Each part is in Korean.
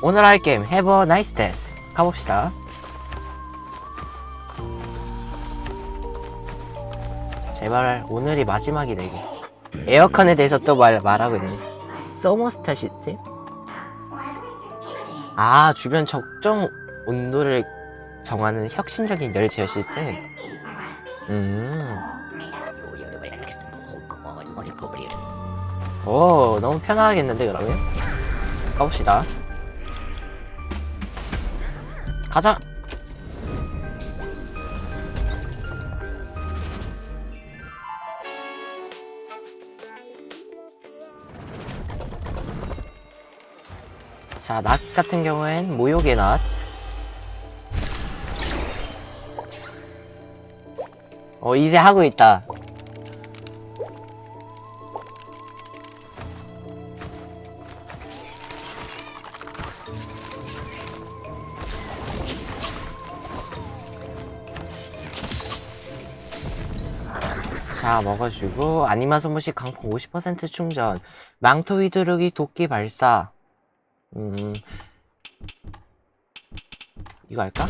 오늘 할 게임 Have a nice 가봅시다. 제발 오늘이 마지막이 되게. 에어컨에 대해서 또 말, 말하고 있네. 서머스타 시스템? 아 주변 적정 온도를 정하는 혁신적인 열 제어 시스템. 음. 오 너무 편하겠는데 그러면? 가봅시다 가자 자, 낫 같은 경우엔 모욕의 낫. 어, 이제 하고 있다. 자, 먹어주고, 아니마 소모시 강풍 50% 충전, 망토 휘두르기 도끼 발사, 음, 이거 할까?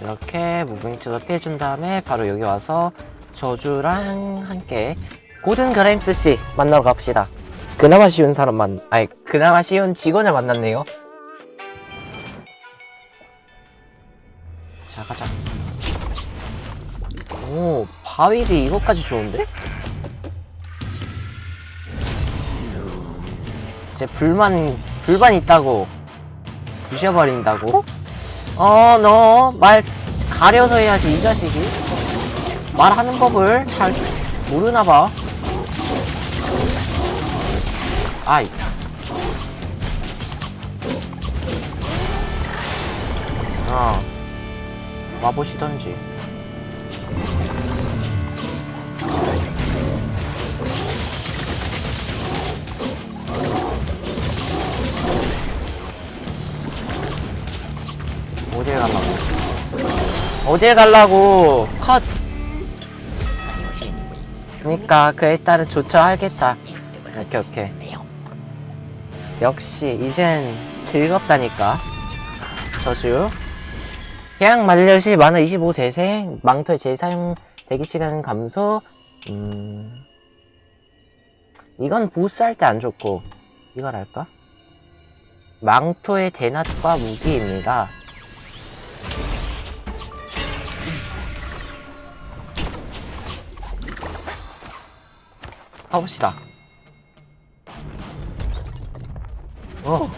이렇게 무빙치도 피해준 다음에 바로 여기 와서 저주랑 함께 고든 그레임스 씨 만나러 갑시다. 그나마 쉬운 사람만, 아니 그나마 쉬운 직원을 만났네요. 자 가자. 오 바위비 이것까지 좋은데? 이제 불만 불만 있다고 부셔버린다고? 어너말 가려서 해야지 이 자식이 말하는 법을 잘 모르나봐. 아이. 어. 와보시던지. 어딜 갈라고? 어딜 갈라고? 컷! 그니까 그에 따른 조처하겠다. 오케이 오케이. 역시 이젠 즐겁다니까. 저주. 해양 만료시 만화 25 재생, 망토의 재사용 대기 시간 감소. 음. 이건 보스 할 때 안 좋고 이걸 할까? 망토의 대낮과 무기입니다. 가봅시다. 어.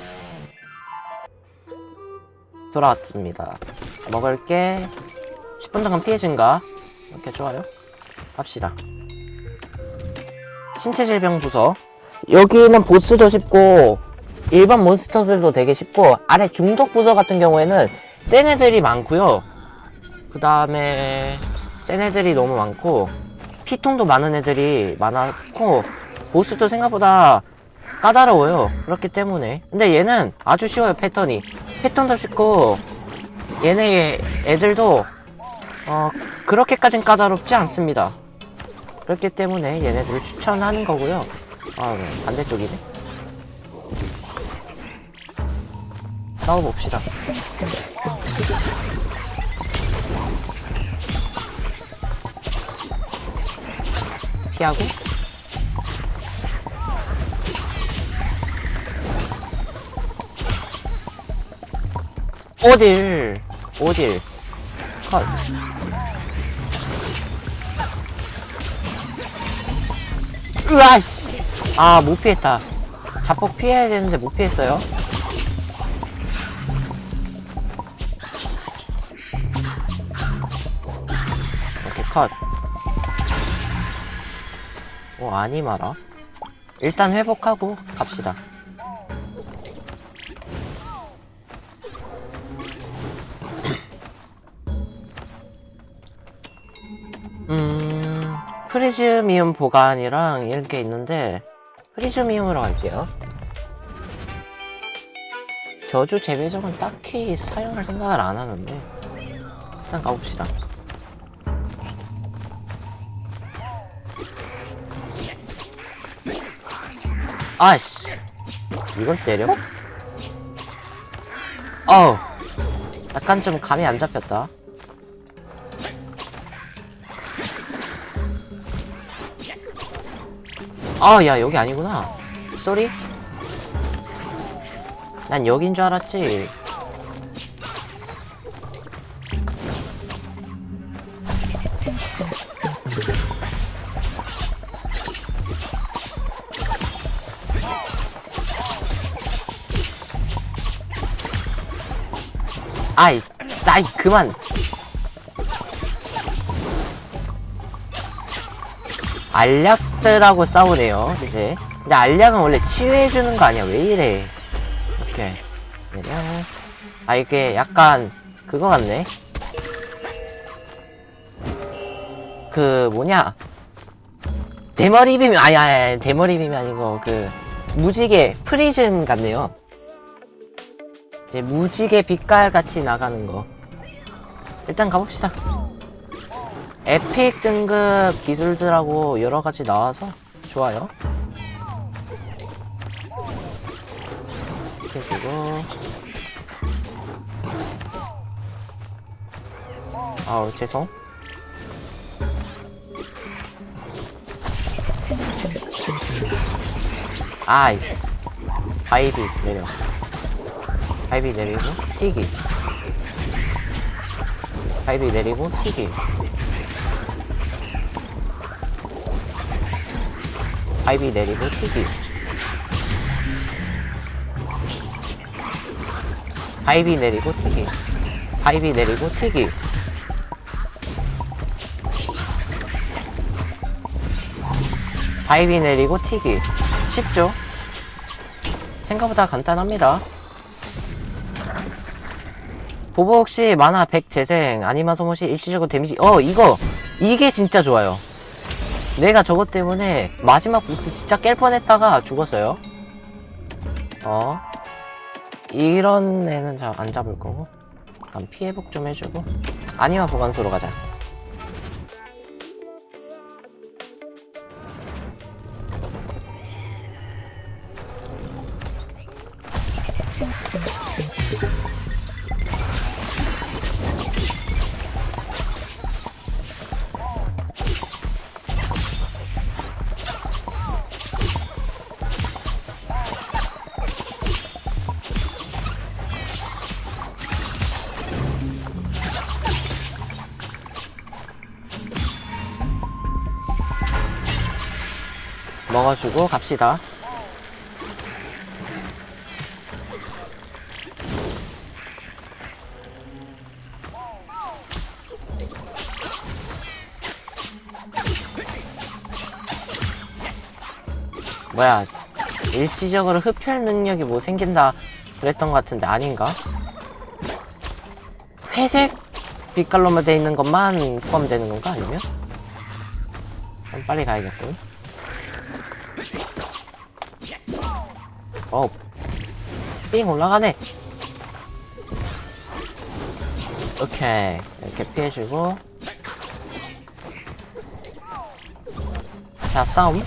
돌아왔습니다. 먹을 게 10분 동안 피해 증가. 이렇게 좋아요. 갑시다. 신체 질병 부서. 여기는 보스도 쉽고 일반 몬스터들도 되게 쉽고 아래 중독 부서 같은 경우에는 센 애들이 많고요. 그 다음에 센 애들이 너무 많고 피통도 많은 애들이 많았고 보스도 생각보다 까다로워요. 그렇기 때문에. 근데 얘는 아주 쉬워요 패턴이. 패턴도 쉽고 얘네 애들도 어 그렇게까진 까다롭지 않습니다. 그렇기 때문에 얘네들을 추천하는 거고요. 아 네, 반대쪽이네. 싸워봅시다 피하고. 어딜 어딜. 컷. 으아씨. 아 못 피했다. 자폭 피해야 되는데 못 피했어요. 이렇게 컷 어, 아니 마라. 일단 회복하고 갑시다. 음, 프리즈미움 보관이랑 이렇게 있는데, 프리즈미움으로 갈게요. 저주 재배정은 딱히 사용할 생각을 안 하는데 일단 가봅시다 아씨 이걸 때려? 어우 약간 좀 감이 안 잡혔다 아, 야, 여기 아니구나. 쏘리? 난 여긴 줄 알았지. 아이, 짜이, 그만. 알약들하고 싸우네요, 이제. 근데 알약은 원래 치유해주는 거 아니야? 왜 이래? 그냥. 아, 이게 약간, 그거 같네? 그, 뭐냐. 대머리 빔, 아니, 아니, 아니, 대머리 빔이 아니고, 그, 무지개, 프리즘 같네요. 이제 무지개 빛깔 같이 나가는 거. 일단 가봅시다. 에픽 등급 기술들하고 여러 가지 나와서 좋아요. 그리고 아우 죄송. 아이 바이비 내려. 바이비 내리고 튀기. 바이비 내리고 튀기. 바이비 내리고 튀기 바이비 내리고 튀기 바이비 내리고 튀기 바이비 내리고 튀기 쉽죠? 생각보다 간단합니다 보보 혹시 만화 100 재생 아니마 소모시 일시적으로 데미지 어 이거 이게 진짜 좋아요 내가 저것 때문에 마지막 보스 진짜 깰 뻔했다가 죽었어요. 어. 이런 애는 자, 안 잡을 거고. 약간 피해복 좀 해주고. 아니면 보관소로 가자. 먹어주고 갑시다. 뭐야 일시적으로 흡혈 능력이 뭐 생긴다 그랬던 것 같은데 아닌가? 회색 빛깔로만 돼 있는 것만 포함되는 건가 아니면? 빨리 가야겠군. 어, 삥 올라가네. 오케이. 이렇게 피해주고. 자, 싸움.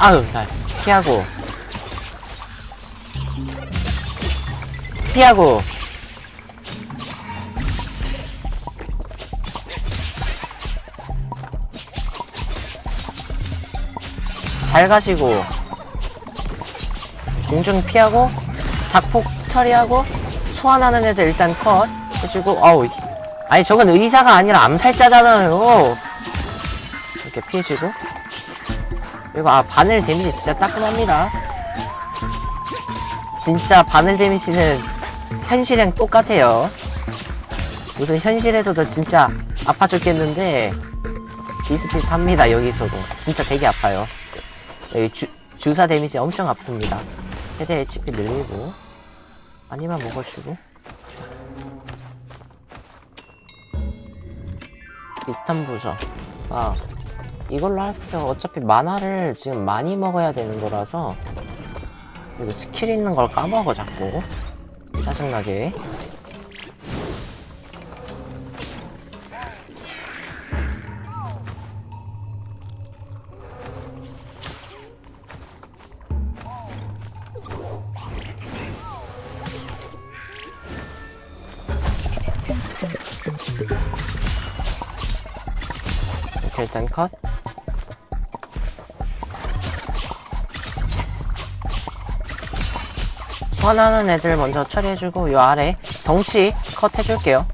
아유, 날 피하고. 피하고. 잘 가시고. 공중 피하고. 작폭 처리하고. 소환하는 애들 일단 컷. 해주고, 어우. 이- 아니, 저건 의사가 아니라 암살자잖아요. 이렇게 피해주고. 그리고 아 바늘 데미지 진짜 따끔합니다 진짜 바늘 데미지는 현실이랑 똑같아요. 무슨 현실에서도 진짜 아파 죽겠는데 비슷비슷합니다 여기서도. 진짜 되게 아파요. 여기 주, 주사 데미지 엄청 아픕니다. 최대 HP 늘리고 아니면 먹어주고. 비탄 부서. 아 이걸로 할게요 어차피 만화를 지금 많이 먹어야 되는 거라서 이거 스킬 있는 걸 까먹어 자꾸 짜증나게 소환하는 애들 먼저 처리해주고 요 아래 덩치 컷 해줄게요.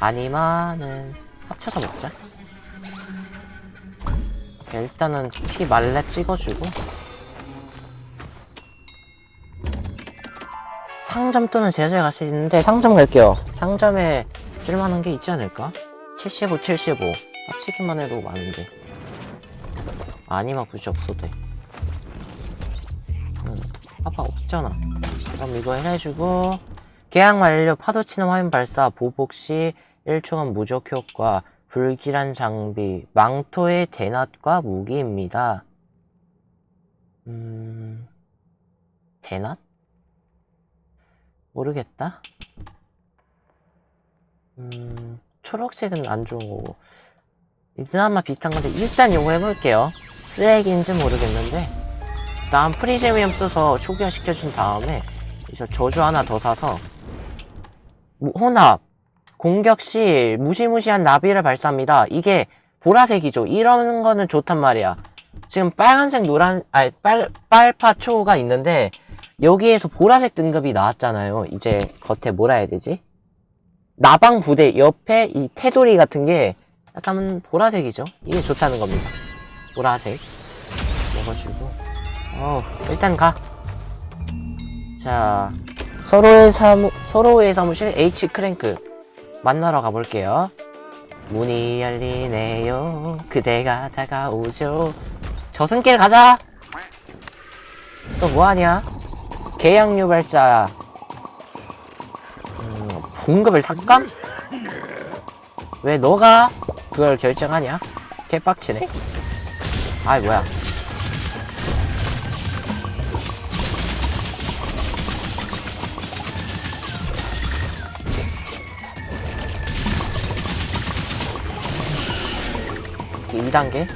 아니면은 합쳐서 먹자. 일단은 피 말렙 찍어주고. 상점 또는 제자에 갈 수 있는데 상점 갈게요. 상점에 쓸만한 게 있지 않을까? 75, 75 합치기만 해도 많은데. 아니면 굳이 없어도 돼. 음, 아빠 없잖아. 그럼 이거 해주고 계약 완료 파도치는 화면 발사 보복 시 1초간 무적 효과 불길한 장비 망토의 대낮과 무기입니다. 음... 대낮? 모르겠다. 음... 초록색은 안 좋은 거고. 그나마 비슷한 건데 일단 요거 해볼게요. 쓰레기인지 모르겠는데 다음 프리제미엄 써서 초기화 시켜준 다음에 이제 저주 하나 더 사서 무- 혼합 공격 시 무시무시한 나비를 발사합니다. 이게 보라색이죠. 이런 거는 좋단 말이야. 지금 빨간색 노란 아니 빨 빨파 초가 있는데 여기에서 보라색 등급이 나왔잖아요. 이제 겉에 뭐라 해야 되지? 나방 부대 옆에 이 테두리 같은 게 약간 보라색이죠. 이게 좋다는 겁니다. 보라색. 먹어주고 어 일단 가. 자 서로의 사무 서로의 사무실 H 크랭크 만나러 가볼게요. 문이 열리네요. 그대가 다가오죠. 저승길 가자. 또 뭐하냐? 계약 유발자. 음, 봉급을 삭감? 왜 너가 그걸 결정하냐? 개빡치네. 아이 뭐야? 2단계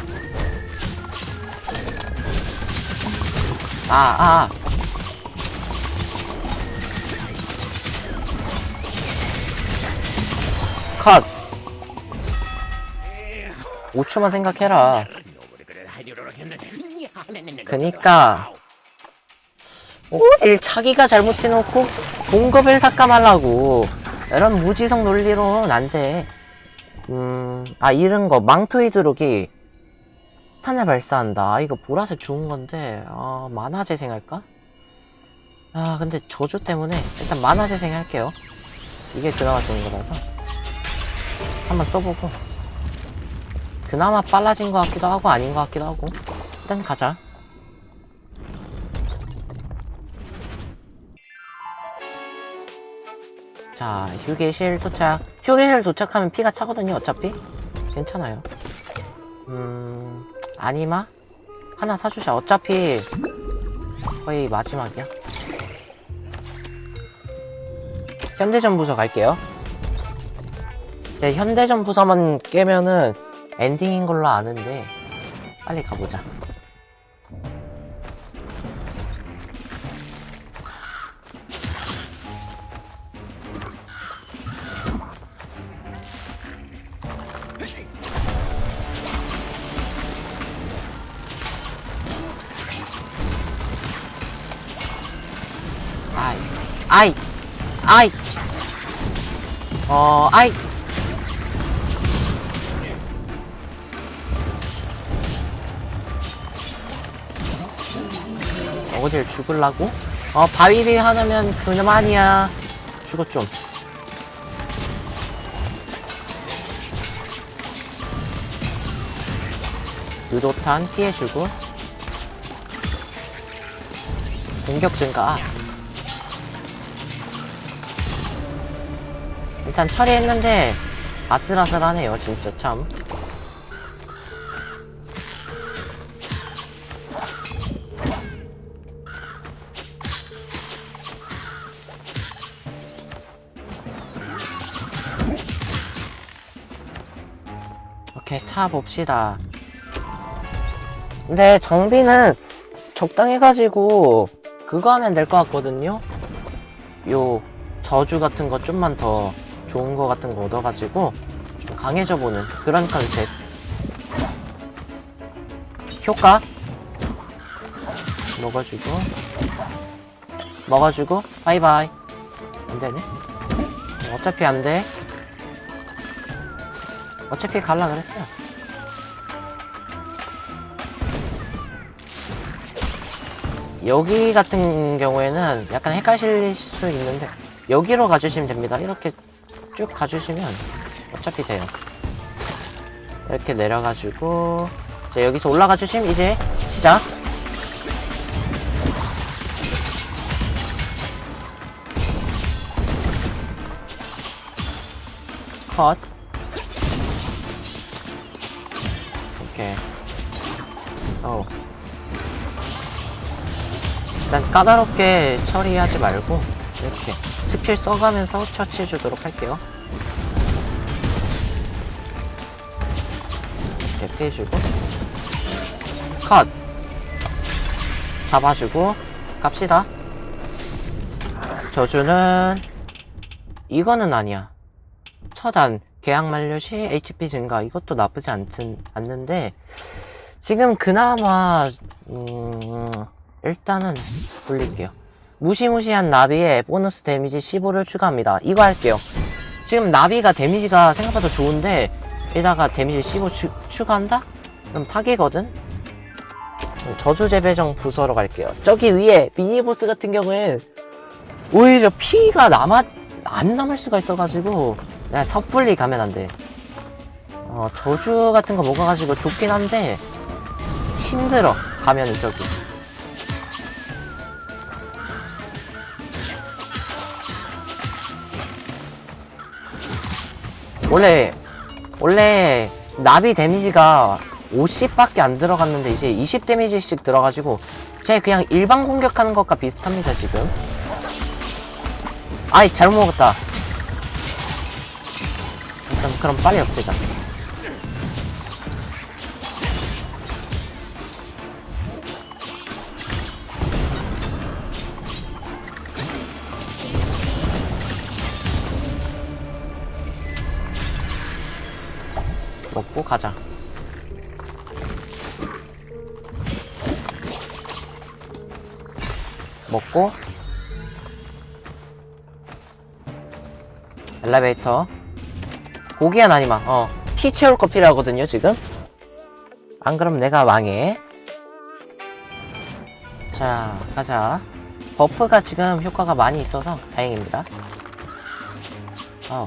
아, 아, 아. 컷. 5초만 생각해라. 그니까. 어딜 자기가 잘못해놓고 봉급을 삭감하려고. 이런 무지성 논리로는 안 돼. 음, 아, 이런 거. 망토 히드록이 탄을 발사한다. 아, 이거 보라색 좋은 건데, 아, 만화 재생할까? 아, 근데 저주 때문에 일단 만화 재생할게요. 이게 그나마 좋은 거라서. 한번 써보고. 그나마 빨라진 것 같기도 하고, 아닌 것 같기도 하고. 일단 가자. 자, 휴게실 도착. 휴게실 도착하면 피가 차거든요, 어차피. 괜찮아요. 음, 아니마? 하나 사주자. 어차피 거의 마지막이야. 현대전 부서 갈게요. 네, 현대전 부서만 깨면은 엔딩인 걸로 아는데 빨리 가보자. 아이, 아이, 아이, 어, 아이. 어딜 죽을라고? 어, 바위비 하나면 그만이야. 죽어 좀. 유도탄 피해주고. 공격 증가. 일단 처리했는데 아슬아슬하네요, 진짜 참. 오케이, 타 봅시다. 근데 정비는 적당해가지고 그거 하면 될 것 같거든요. 요 저주 같은 거 좀만 더 좋은 거 같은 거 얻어가지고 좀 강해져 보는 그런 컨셉. 효과 먹어주고 먹어주고 바이바이. 안 되네. 어차피 안 돼. 어차피 갈라 그랬어요. 여기 같은 경우에는 약간 헷갈리실 수 있는데 여기로 가주시면 됩니다. 이렇게 쭉 가주시면 어차피 돼요. 이렇게 내려가지고 자, 여기서 올라가 주시면 이제 시작. 컷. 오케이. 어. 일단 까다롭게 처리하지 말고 이렇게 스킬 써가면서 처치해 주도록 할게요. 이렇게 피해주고 컷 잡아주고 갑시다. 저주는 이거는 아니야. 처단 계약 만료 시 HP 증가 이것도 나쁘지 않든, 않는데 지금 그나마 음, 일단은 돌릴게요. 무시무시한 나비에 보너스 데미지 15를 추가합니다. 이거 할게요. 지금 나비가 데미지가 생각보다 좋은데 에다가 데미지 15 추, 추가한다? 그럼 사기거든? 저주 재배정 부서로 갈게요. 저기 위에 미니보스 같은 경우엔 오히려 피가 남아 안 남을 수가 있어가지고 내가 섣불리 가면 안 돼. 어, 저주 같은 거 먹어가지고 좋긴 한데 힘들어 가면은 저기. 원래 원래 나비 데미지가 50밖에 안 들어갔는데 이제 20 데미지씩 들어가지고 제 그냥 일반 공격하는 것과 비슷합니다 지금. 아이 잘못 먹었다. 일단 그럼 빨리 없애자. 가자. 먹고. 엘리베이터. 고기야 나니마. 어피 채울 거 필요하거든요 지금. 안 그럼 내가 망해. 자 가자. 버프가 지금 효과가 많이 있어서 다행입니다. 어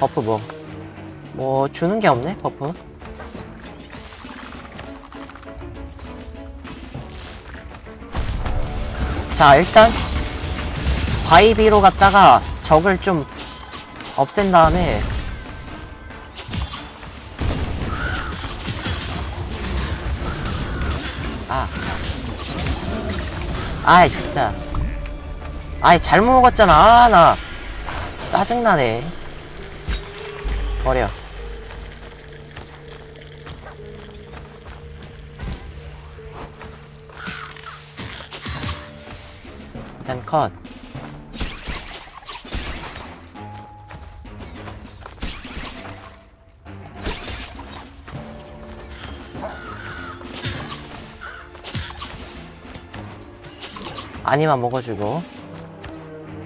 버프 뭐 뭐 주는 게 없네 버프 자 일단 바이비로 갔다가 적을 좀 없앤 다음에 아. 아이 진짜. 아이 잘못 먹었잖아. 아, 나 짜증나네. 버려 일단 컷. 아니만 먹어주고.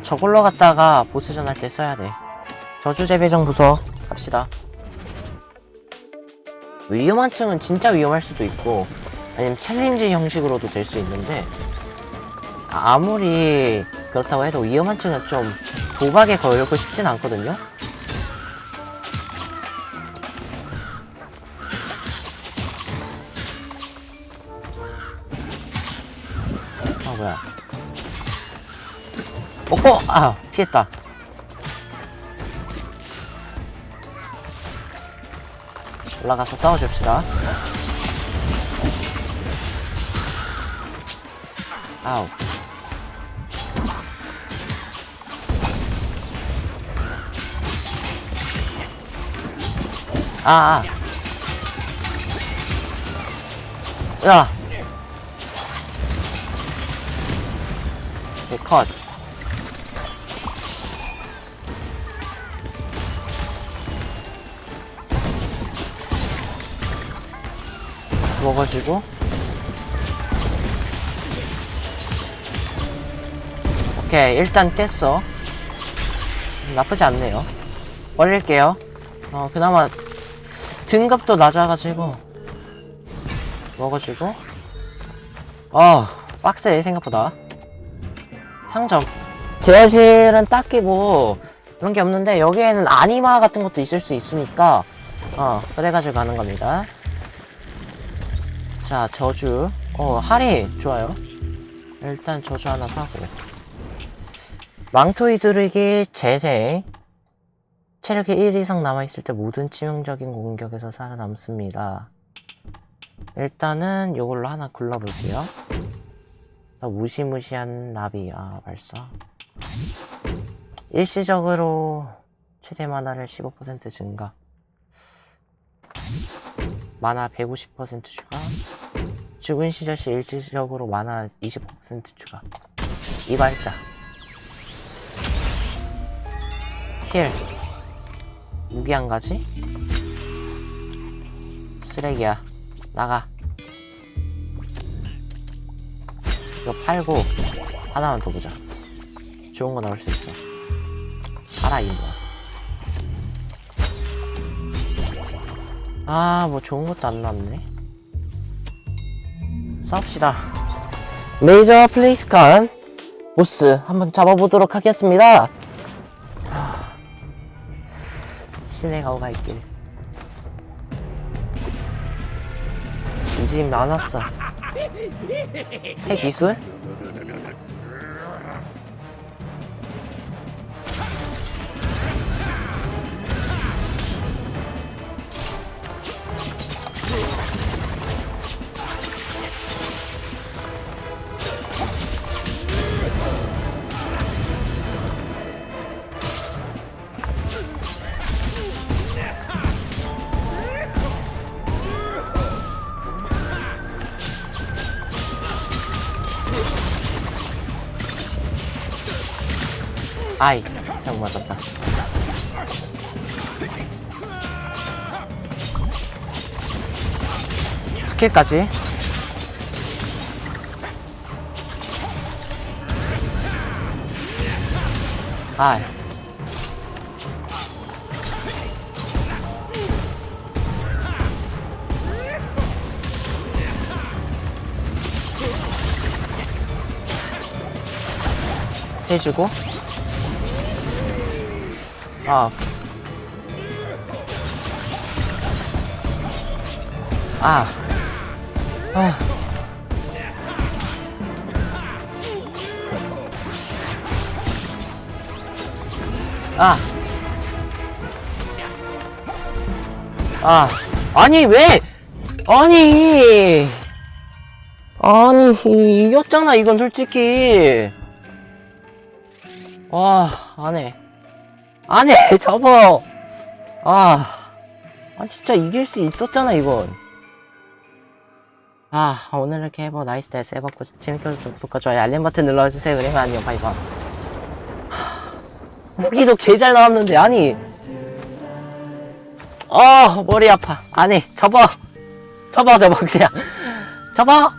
저걸로 갔다가 보스전 할 때 써야 돼. 저주 재배정 부서 갑시다. 위험한 층은 진짜 위험할 수도 있고 아니면 챌린지 형식으로도 될 수 있는데 아무리 그렇다고 해도 위험한 층은 좀 도박에 걸고 싶진 않거든요 아 뭐야 어, 아, 피했다. 올라가서 싸워줍시다. 아우. 아, 아. 야. 네, 컷. 먹어주고. 오케이, 일단 깼어. 나쁘지 않네요. 버릴게요. 어, 그나마 등급도 낮아가지고. 먹어주고. 어, 빡세, 생각보다. 상점. 제어실은 딱히 뭐, 그런 게 없는데, 여기에는 아니마 같은 것도 있을 수 있으니까, 어, 그래가지고 가는 겁니다. 자, 저주. 어, 할인. 좋아요. 일단 저주 하나 사고. 망토 이두르기 재생. 체력이 1 이상 남아있을 때 모든 치명적인 공격에서 살아남습니다. 일단은 요걸로 하나 굴러볼게요. 아, 무시무시한 나비. 아, 발사. 일시적으로 최대 만화를 15% 증가. 만화 150% 추가. 죽은 시절 시 일시적으로 만화 25% 추가. 이발자. 힐. 무기 한 가지? 쓰레기야. 나가. 이거 팔고 하나만 더 보자. 좋은 거 나올 수 있어. 알아 이거. 아, 뭐 좋은 것도 안 나왔네. 싸웁시다. 메이저 플레이스칸 보스 한번 잡아보도록 하겠습니다. 신의 가오가 있길. 인지임 많았어. 새 기술? 아이, 잘못 맞았다. 스킬까지. 아이. 해주고 아. 아. 아. 아. 아. 아니, 왜? 아니. 아니, 이겼잖아, 이건 솔직히. 와, 안 해. 안 해, 접어. 아, 아, 진짜 이길 수 있었잖아, 이건. 아, 오늘 이렇게 해보 나이스 데스 해봤고, 재밌게 보셨다면 구독과 좋아요, 알림 버튼 눌러주세요. 그러면 바이바이. 하, 무기도 개 잘 나왔는데, 아니. 아, 머리 아파. 안 해, 접어. 접어, 접어, 그냥. 접어!